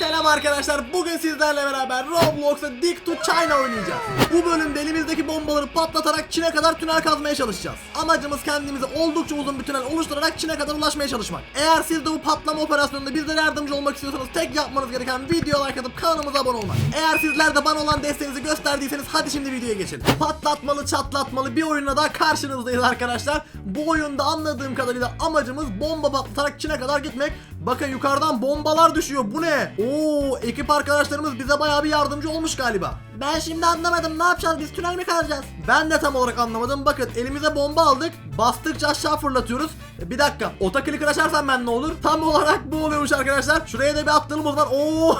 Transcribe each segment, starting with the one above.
Selam arkadaşlar. Bugün sizlerle beraber Roblox'ta Dig to China oynayacağız. Bu bölümde elimizdeki bombaları patlatarak Çin'e kadar tünel kazmaya çalışacağız. Amacımız kendimize oldukça uzun bir tünel oluşturarak Çin'e kadar ulaşmaya çalışmak. Eğer siz de bu patlama operasyonunda bizlere yardımcı olmak istiyorsanız tek yapmanız gereken video like atıp kanalımıza abone olmak. Eğer sizler de bana olan desteğinizi gösterdiyseniz hadi şimdi videoya geçelim. Patlatmalı çatlatmalı bir oyunla daha karşınızdayız arkadaşlar. Bu oyunda anladığım kadarıyla amacımız bomba patlatarak Çin'e kadar gitmek. Bakın yukarıdan bombalar düşüyor. Bu ne? Oo, ekip arkadaşlarımız bize bayağı bir yardımcı olmuş galiba. Ben şimdi anlamadım. Ne yapacağız? Biz tünel mi kazacağız? Ben de tam olarak anlamadım. Bakın elimize bomba aldık. Bastıkça aşağı fırlatıyoruz. Bir dakika. Otoclicker açarsam ben ne olur? Tam olarak bu oluyormuş arkadaşlar. Şuraya da bir attığımız var. Oo!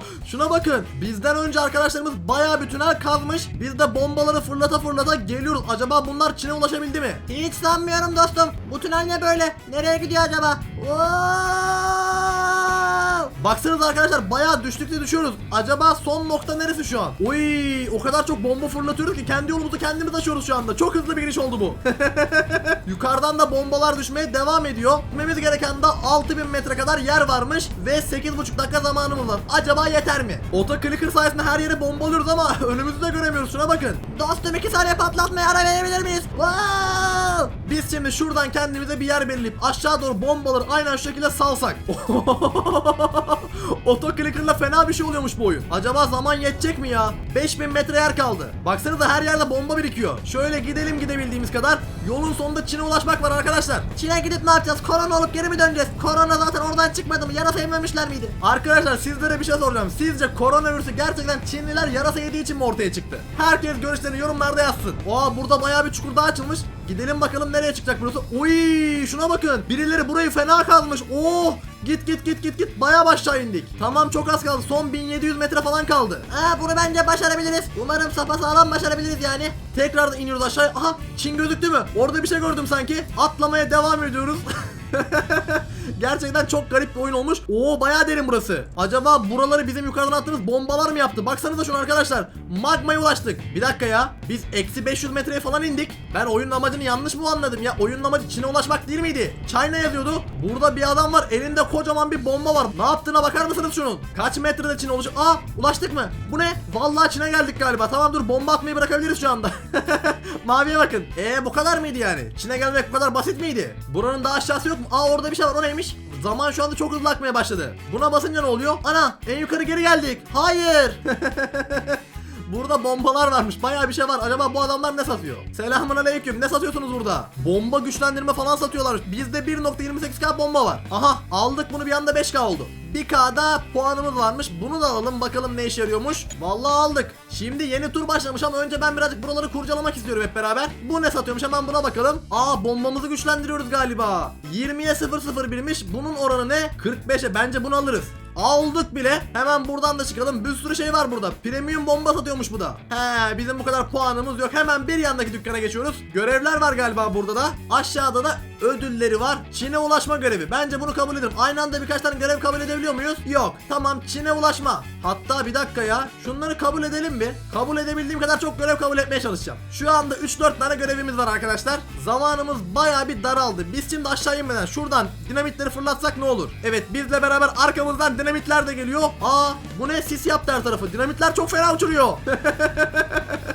Şuna bakın. Bizden önce arkadaşlarımız bayağı bir tünel kazmış. Biz de bombaları fırlata fırlata geliyoruz. Acaba bunlar Çin'e ulaşabildi mi? Hiç sanmıyorum dostum. Bu tünel ne böyle? Nereye gidiyor acaba? Baksanıza arkadaşlar bayağı düştükçe düşüyoruz. Acaba son nokta neresi şu an? Oy, o kadar çok bomba fırlatıyoruz ki kendi yolumuzu kendimiz açıyoruz şu anda. Çok hızlı bir giriş oldu bu. Yukarıdan da bombalar düşmeye devam ediyor. Gitmemiz gereken de 6000 metre kadar yer varmış ve 8,5 dakika zamanımız var. Acaba yeter mi? Otoclicker sayesinde her yere bombalıyoruz ama önümüzü de göremiyoruz. Şuna bakın. Dostum 2 saniye patlatmaya ara verebilir miyiz? Wow! Biz şimdi şuradan kendimize bir yer belirleyip aşağı doğru bombaları aynen şu şekilde salsak. Otoclicker'la fena bir şey oluyormuş bu oyun. Acaba zaman yetecek mi ya? 5000 metre yer kaldı. Baksanıza her yerde bomba birikiyor. Şöyle gidelim gidebildiğimiz kadar. Yolun sonunda Çin'e ulaşmak var arkadaşlar. Çin'e gidip ne yapacağız? Korona olup geri mi döneceğiz? Korona zaten oradan çıkmadı mı? Yarasa yememişler miydi? Arkadaşlar sizlere bir şey soracağım. Sizce koronavirüsü gerçekten Çinliler yarasa yediği için mi ortaya çıktı? Herkes görüşlerini yorumlarda yazsın. Oha burada bayağı bir çukur daha açılmış. Gidelim bakalım nereye çıkacak burası. Uy şuna bakın. Birileri burayı fena kazmış. Oh Git git git git git bayağı aşağı indik. Tamam çok az kaldı. Son 1700 metre falan kaldı. Aa bunu bence başarabiliriz. Umarım sağlam başarabiliriz yani. Tekrar da iniyoruz aşağıya. Aha Çin gözüktü mü? Orada bir şey gördüm sanki. Atlamaya devam ediyoruz. Gerçekten çok garip bir oyun olmuş. Oo bayağı derin burası. Acaba buraları bizim yukarıdan attığımız bombalar mı yaptı? Baksanıza şunu arkadaşlar. Magmaya ulaştık. Bir dakika ya. Biz eksi 500 metreye falan indik. Ben oyunun amacını yanlış mı anladım ya? Oyunun amacı Çin'e ulaşmak değil miydi? China yazıyordu. Burada bir adam var. Elinde kocaman bir bomba var. Ne yaptığına bakar mısınız şunun? Kaç metrede Çin'e ulaşıyor? Aa ulaştık mı? Bu ne? Vallahi Çin'e geldik galiba. Tamam dur bomba atmayı bırakabiliriz şu anda. Maviye bakın. Ee bu kadar mıydı yani? Çin'e gelmek bu kadar basit miydi? Buranın daha aşağısı yok mu? Aa orada bir şey var. O neymiş? Zaman şu anda çok hızlı akmaya başladı. Buna basınca ne oluyor? Ana en yukarı geri geldik. Hayır. Burada bombalar varmış. Bayağı bir şey var. Acaba bu adamlar ne satıyor? Selamun aleyküm. Ne satıyorsunuz burada? Bomba güçlendirme falan satıyorlar. Bizde 1.28k bomba var. Aha aldık bunu bir anda 5k oldu. 1K'da puanımız varmış. Bunu da alalım bakalım ne işe yarıyormuş. Vallahi aldık. Şimdi yeni tur başlamış ama önce ben birazcık buraları kurcalamak istiyorum hep beraber. Bu ne satıyormuş hemen buna bakalım. Aa bombamızı güçlendiriyoruz galiba. 20'ye 001'miş. Bunun oranı ne? 45'e. Bence bunu alırız. Aldık bile. Hemen buradan da çıkalım. Bir sürü şey var burada. Premium bomba satıyormuş bu da. He bizim bu kadar puanımız yok. Hemen bir yandaki dükkana geçiyoruz. Görevler var galiba burada da. Aşağıda da ödülleri var. Çin'e ulaşma görevi. Bence bunu kabul ederim. Aynı anda birkaç tane görev kabul edebiliyor muyuz? Yok. Tamam Çin'e ulaşma. Hatta bir dakika ya. Şunları kabul edelim bir. Kabul edebildiğim kadar çok görev kabul etmeye çalışacağım. Şu anda 3-4 tane görevimiz var arkadaşlar. Zamanımız bayağı bir daraldı. Biz şimdi aşağı inmeden şuradan dinamitleri fırlatsak ne olur? Evet bizle beraber arkamızdan dinamitler de geliyor. Aa bu ne sis yaptı her tarafı. Dinamitler çok fena uçuruyor.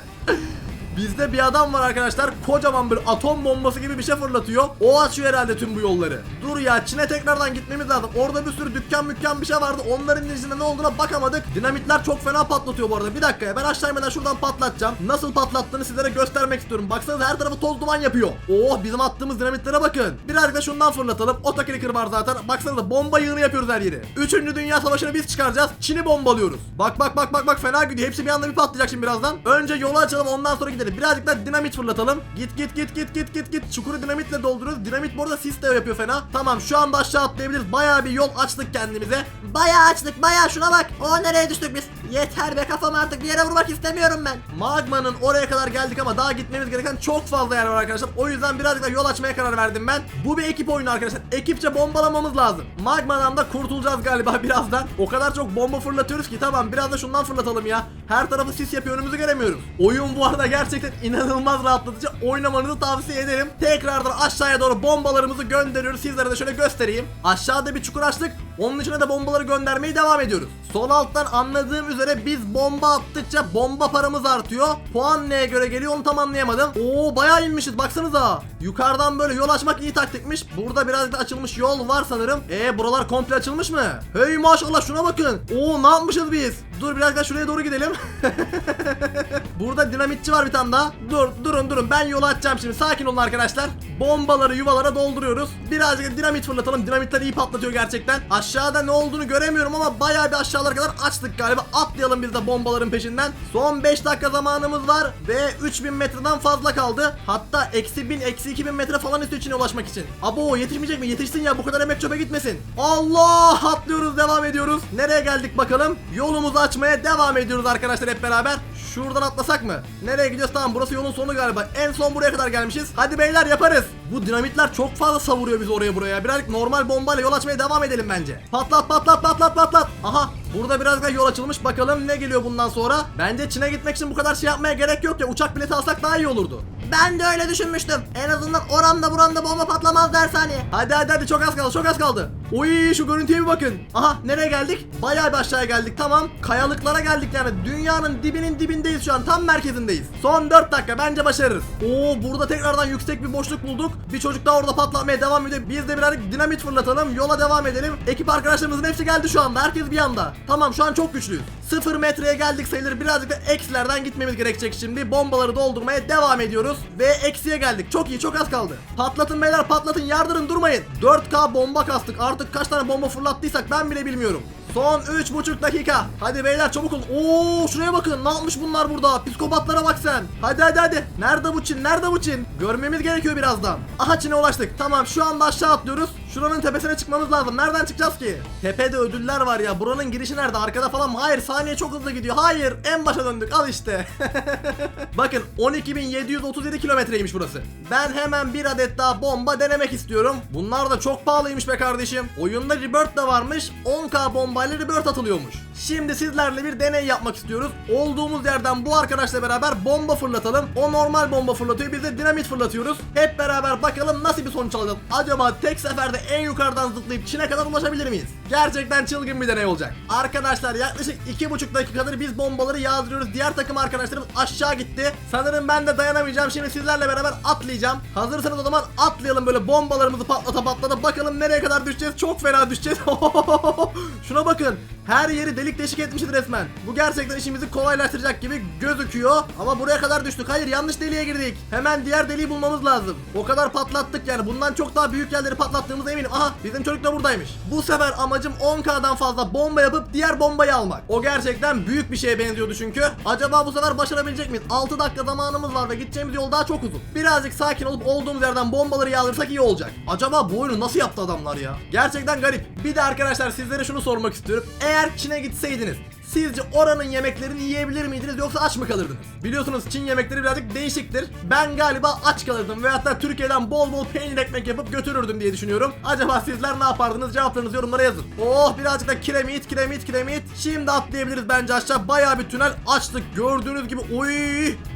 Bizde bir adam var arkadaşlar. Kocaman bir atom bombası gibi bir şey fırlatıyor. O açıyor herhalde tüm bu yolları. Dur ya Çin'e tekrardan gitmemiz lazım. Orada bir sürü dükkan mükkan bir şey vardı. Onların içinde ne olduğuna bakamadık. Dinamitler çok fena patlatıyor bu arada. Bir dakika ya ben aşağı şuradan patlatacağım. Nasıl patlattığını sizlere göstermek istiyorum. Baksanıza her tarafı toz duman yapıyor. Oh bizim attığımız dinamitlere bakın. Birazcık da şundan fırlatalım. Otoclicker var zaten. Baksanıza bomba yığını yapıyoruz her yeri. Üçüncü Dünya Savaşı'nı biz çıkaracağız. Çin'i bombalıyoruz. Bak bak bak bak bak fena gidiyor. Hepsi bir anda bir patlayacak şimdi birazdan. Önce yolu açalım ondan sonra gidelim. Birazcık da dinamit fırlatalım. Git git git git git git git. Çukuru dinamitle dolduruyoruz. Dinamit bu arada sis de yapıyor fena. Tamam şu anda aşağı atlayabiliriz. Bayağı bir yol açtık kendimize. Bayağı açtık bayağı şuna bak. O nereye düştük biz? Yeter be kafam artık bir yere vurmak istemiyorum ben. Magma'nın oraya kadar geldik ama daha gitmemiz gereken çok fazla yer var arkadaşlar. O yüzden birazcık da yol açmaya karar verdim ben. Bu bir ekip oyunu arkadaşlar. Ekipçe bombalamamız lazım. Magma'dan da kurtulacağız galiba birazdan. O kadar çok bomba fırlatıyoruz ki tamam biraz da şundan fırlatalım ya. Her tarafı sis yapıyor önümüzü göremiyoruz. Oyun bu arada gerçekten Gerçekten inanılmaz rahatlatıcı oynamanızı tavsiye ederim. Tekrardan aşağıya doğru bombalarımızı gönderiyoruz. Sizlere de şöyle göstereyim. Aşağıda bir çukur açtık. Onun içine de bombaları göndermeye devam ediyoruz. Sol alttan anladığım üzere biz bomba attıkça bomba paramız artıyor. Puan neye göre geliyor onu tam anlayamadım. Oo bayağı inmişiz baksanıza. Yukarıdan böyle yol açmak iyi taktikmiş. Burada biraz da açılmış yol var sanırım. E buralar komple açılmış mı? Hey maşallah şuna bakın. Oo ne yapmışız biz? Dur biraz da şuraya doğru gidelim. Burada dinamitçi var bir tane daha. Dur durun durun ben yolu açacağım şimdi. Sakin olun arkadaşlar. Bombaları yuvalara dolduruyoruz. Birazcık dinamit fırlatalım. Dinamitler iyi patlatıyor gerçekten. Aşağıda ne olduğunu göremiyorum ama bayağı bir aşağılara kadar açtık galiba. Atlayalım biz de bombaların peşinden. Son 5 dakika zamanımız var ve 3000 metreden fazla kaldı. Hatta eksi 1000 eksi 2000 metre falan üstü içine ulaşmak için. Abo yetişmeyecek mi? Yetişsin ya bu kadar emek çöpe gitmesin. Allah atlıyoruz devam ediyoruz. Nereye geldik bakalım? Yolumuzu açmaya devam ediyoruz arkadaşlar hep beraber. Şuradan atlasak mı? Nereye gidiyoruz? Tamam burası yolun sonu galiba. En son buraya kadar gelmişiz. Hadi beyler yaparız. Bu dinamitler çok fazla savuruyor bizi oraya buraya. Birazcık normal bombayla yol açmaya devam edelim bence. Patlat patlat patlat patlat. Aha burada biraz daha yol açılmış. Bakalım ne geliyor bundan sonra. Bence Çin'e gitmek için bu kadar şey yapmaya gerek yok ya. Uçak bileti alsak daha iyi olurdu. Ben de öyle düşünmüştüm. En azından oramda buramda bomba patlamaz dershaneye. Hadi hadi hadi çok az kaldı çok az kaldı. Uy şu görüntüye bir bakın. Aha nereye geldik? Bayağı bir aşağıya geldik tamam. Kayalıklara geldik yani. Dünyanın dibinin dibindeyiz şu an. Tam merkezindeyiz. Son 4 dakika bence başarırız. Oo burada tekrardan yüksek bir boşluk bulduk. Bir çocuk daha orada patlatmaya devam ediyor. Biz de birazcık dinamit fırlatalım. Yola devam edelim. Ekip arkadaşlarımızın hepsi geldi şu anda. Herkes bir anda. Tamam şu an çok güçlüyüz. 0 metreye geldik sayılır. Birazcık da eksilerden gitmemiz gerekecek şimdi. Bombaları doldurmaya devam ediyoruz. Ve eksiye geldik. Çok iyi çok az kaldı. Patlatın beyler patlatın yardırın durmayın. 4K bomba kastık. Artık kaç tane bomba fırlattıysak ben bile bilmiyorum. Son 3,5 dakika. Hadi beyler çabuk olun. Oo şuraya bakın. Ne yapmış bunlar burada? Psikopatlara bak sen. Hadi hadi hadi. Nerede bu Çin? Nerede bu Çin? Görmemiz gerekiyor birazdan. Aha Çin'e ulaştık. Tamam şu anda aşağı atlıyoruz. Şuranın tepesine çıkmamız lazım. Nereden çıkacağız ki? Tepede ödüller var ya. Buranın girişi nerede? Arkada falan mı? Hayır saniye çok hızlı gidiyor. Hayır en başa döndük. Al işte. Bakın 12.737 kilometreymiş burası. Ben hemen bir adet daha bomba denemek istiyorum. Bunlar da çok pahalıymış be kardeşim. Oyunda rebirth de varmış. 10k bombayla rebirth atılıyormuş. Şimdi sizlerle bir deney yapmak istiyoruz. Olduğumuz yerden bu arkadaşla beraber bomba fırlatalım. O normal bomba fırlatıyor. Biz de dinamit fırlatıyoruz. Hep beraber bakalım nasıl bir sonuç alacağız. Acaba tek seferde en yukarıdan zıplayıp Çin'e kadar ulaşabilir miyiz? Gerçekten çılgın bir deney olacak. Arkadaşlar yaklaşık 2,5 dakikadır biz bombaları yağdırıyoruz. Diğer takım arkadaşlarımız aşağı gitti. Sanırım ben de dayanamayacağım. Şimdi sizlerle beraber atlayacağım. Hazırsanız o zaman atlayalım böyle bombalarımızı patlata patlata. Bakalım nereye kadar düşeceğiz. Çok fena düşeceğiz. Şuna bakın. Her yeri delik deşik etmişiz resmen. Bu gerçekten işimizi kolaylaştıracak gibi gözüküyor. Ama buraya kadar düştük. Hayır yanlış deliğe girdik. Hemen diğer deliği bulmamız lazım. O kadar patlattık yani. Bundan çok daha büyük yerleri patlattığımıza eminim. Aha bizim çocuk da buradaymış. Bu sefer amacım 10k'dan fazla bomba yapıp diğer bombayı almak. O gerçekten büyük bir şeye benziyordu çünkü. Acaba bu sefer başarabilecek miyiz? 6 dakika zamanımız var ve gideceğimiz yol daha çok uzun. Birazcık sakin olup olduğumuz yerden bombaları yağdırsak iyi olacak. Acaba bu oyunu nasıl yaptı adamlar ya? Gerçekten garip. Bir de arkadaşlar sizlere şunu sormak istiyorum. Eğer Çin'e gitseydiniz Sizce oranın yemeklerini yiyebilir miydiniz yoksa aç mı kalırdınız? Biliyorsunuz Çin yemekleri birazcık değişiktir. Ben galiba aç kalırdım ve hatta Türkiye'den bol bol peynir ekmek yapıp götürürdüm diye düşünüyorum. Acaba sizler ne yapardınız? Cevaplarınızı yorumlara yazın. Oh birazcık da kiremit kiremit kiremit. Şimdi atlayabiliriz bence aşağı. Bayağı bir tünel açtık. Gördüğünüz gibi oy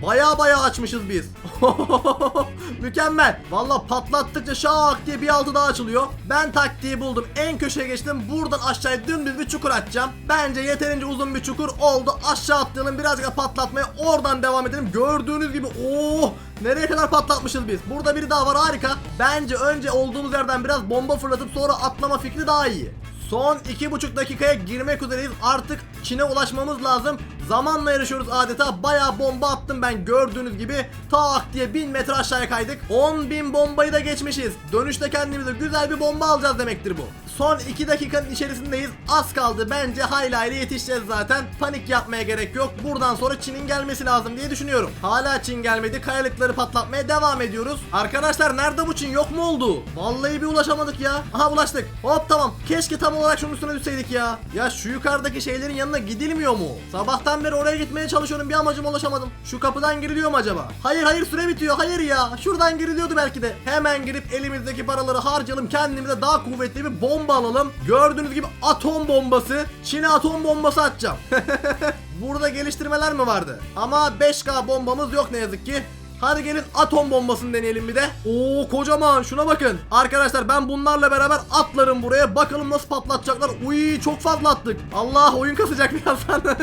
bayağı bayağı açmışız biz. Mükemmel. Valla patlattıkça şak diye bir altı daha açılıyor. Ben taktiği buldum. En köşeye geçtim. Buradan aşağıya dümdüz bir çukur açacağım. Bence yeterince uzun bir çukur oldu. Aşağı atlayalım. Birazcık da patlatmaya. Oradan devam edelim. Gördüğünüz gibi oh Nereye kadar patlatmışız biz? Burada biri daha var harika. Bence önce olduğumuz yerden biraz bomba fırlatıp sonra atlama fikri daha iyi. Son iki buçuk dakikaya girmek üzereyiz. Artık Çin'e ulaşmamız lazım. Zamanla yarışıyoruz adeta. Bayağı bomba attım ben gördüğünüz gibi. Tak diye 1000 metre aşağıya kaydık. 10.000 bombayı da geçmişiz. Dönüşte kendimize güzel bir bomba alacağız demektir bu. Son 2 dakikanın içerisindeyiz. Az kaldı. Bence hayli hayli yetişeceğiz zaten. Panik yapmaya gerek yok. Buradan sonra Çin'in gelmesi lazım diye düşünüyorum. Hala Çin gelmedi. Kayalıkları patlatmaya devam ediyoruz. Arkadaşlar nerede bu Çin? Yok mu oldu? Vallahi bir ulaşamadık ya. Aha ulaştık. Hop tamam. Keşke tam olarak şunun üstüne düşseydik ya. Ya şu yukarıdaki şeylerin yanına gidilmiyor mu? Sabahtan Sabahtan beri oraya gitmeye çalışıyorum bir amacıma ulaşamadım. Şu kapıdan giriliyor mu acaba? Hayır hayır süre bitiyor hayır ya. Şuradan giriliyordu belki de. Hemen girip elimizdeki paraları harcayalım kendimize daha kuvvetli bir bomba alalım. Gördüğünüz gibi atom bombası. Çin'e atom bombası atacağım. Burada geliştirmeler mi vardı? Ama 5K bombamız yok ne yazık ki. Hadi gelin atom bombasını deneyelim bir de. Oo kocaman şuna bakın. Arkadaşlar ben bunlarla beraber atlarım buraya. Bakalım nasıl patlatacaklar. Uy çok fazla attık. Allah oyun kasacak birazdan.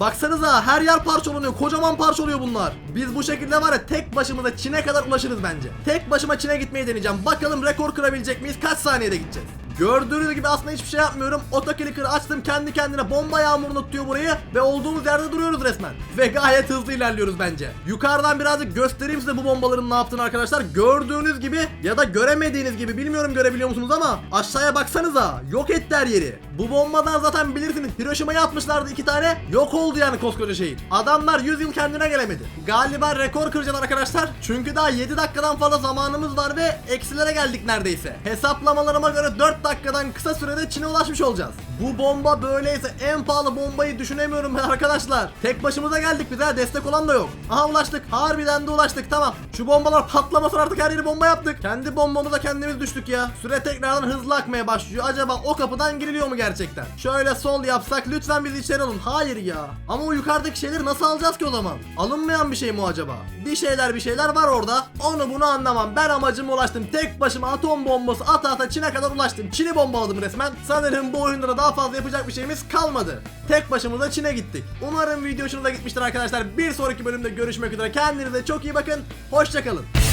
Baksanıza her yer parçalanıyor. Kocaman parçalıyor bunlar. Biz bu şekilde var ya tek başımıza Çin'e kadar ulaşırız bence. Tek başıma Çin'e gitmeyi deneyeceğim. Bakalım rekor kırabilecek miyiz? Kaç saniyede gideceğiz? Gördüğünüz gibi aslında hiçbir şey yapmıyorum. Otokiliker'ı açtım kendi kendine bomba yağmurunu tutuyor burayı ve olduğumuz yerde duruyoruz resmen. Ve gayet hızlı ilerliyoruz bence. Yukarıdan birazcık göstereyim size bu bombaların ne yaptığını arkadaşlar. Gördüğünüz gibi ya da göremediğiniz gibi bilmiyorum görebiliyor musunuz ama aşağıya baksanıza yok etti her yeri. Bu bombadan zaten bilirsiniz Hiroşima'ya atmışlardı iki tane. Yok oldu yani koskoca şehir. Adamlar 100 yıl kendine gelemedi. Galiba rekor kıracağız arkadaşlar. Çünkü daha 7 dakikadan fazla zamanımız var ve eksilere geldik neredeyse. Hesaplamalarıma göre 4 dakikadan kısa sürede Çin'e ulaşmış olacağız. Bu bomba böyleyse en pahalı bombayı düşünemiyorum ben arkadaşlar. Tek başımıza geldik bize destek olan da yok. Aha ulaştık. Harbiden de ulaştık tamam. Şu bombalar patlamasın artık her yeri bomba yaptık. Kendi bombamıza kendimiz düştük ya. Süre tekrardan hızlı akmaya başlıyor. Acaba o kapıdan giriliyor mu gerçekten? Şöyle sol yapsak lütfen bizi içeri alın. Hayır ya. Ama o yukarıdaki şeyleri nasıl alacağız ki o zaman? Alınmayan bir şey mi acaba? Bir şeyler bir şeyler var orada. Onu bunu anlamam. Ben amacıma ulaştım. Tek başıma atom bombası ata ata Çin'e kadar ulaştım. Çin'i bombaladım resmen. Sanırım bu oyunda da daha fazla yapacak bir şeyimiz kalmadı. Tek başımıza Çin'e gittik. Umarım video hoşunuza gitmiştir arkadaşlar. Bir sonraki bölümde görüşmek üzere. Kendinize çok iyi bakın. Hoşçakalın.